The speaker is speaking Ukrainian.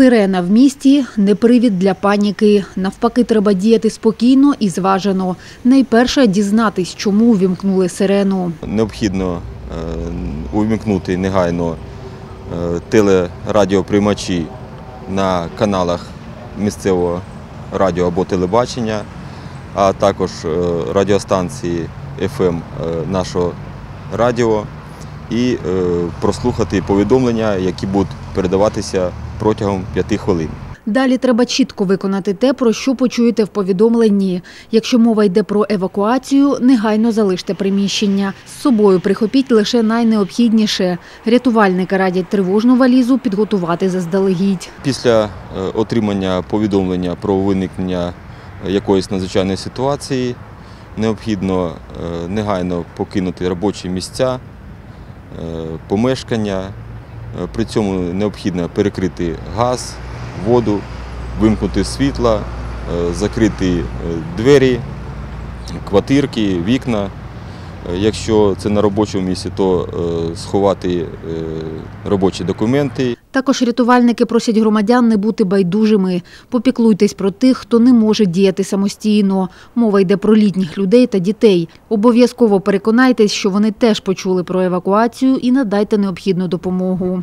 Сирена в місті не привід для паніки. Навпаки, треба діяти спокійно і зважено. Найперше дізнатись, чому увімкнули сирену. Необхідно е, увімкнути негайно е, телерадіоприймачі на каналах місцевого радіо або телебачення, а також е, радіостанції е, нашого радіо і е, прослухати повідомлення, які будуть передаватися протягом 5 хвилин. Далі треба чітко виконати те, про що почуєте в повідомленні. Якщо мова йде про евакуацію, негайно залиште приміщення. З собою прихопіть лише найнеобхідніше. Рятувальники радять тривожну валізу підготувати заздалегідь. Після е, отримання повідомлення про виникнення якоїсь надзвичайної ситуації необхідно е, негайно покинути робочі місця, е, помешкання. Е, При цьому необхідно перекрити газ, воду, вимкнути світла, е, закрити е, двері, квартирки, вікна. Е, Якщо це на робочому місці, то е, сховати е, робочі документи Також рятувальники просять громадян не бути байдужими. Попіклуйтесь про тих, хто не може діяти самостійно. Мова йде про літніх людей та дітей. Обов'язково переконайтесь, що вони теж почули про евакуацію і надайте необхідну допомогу.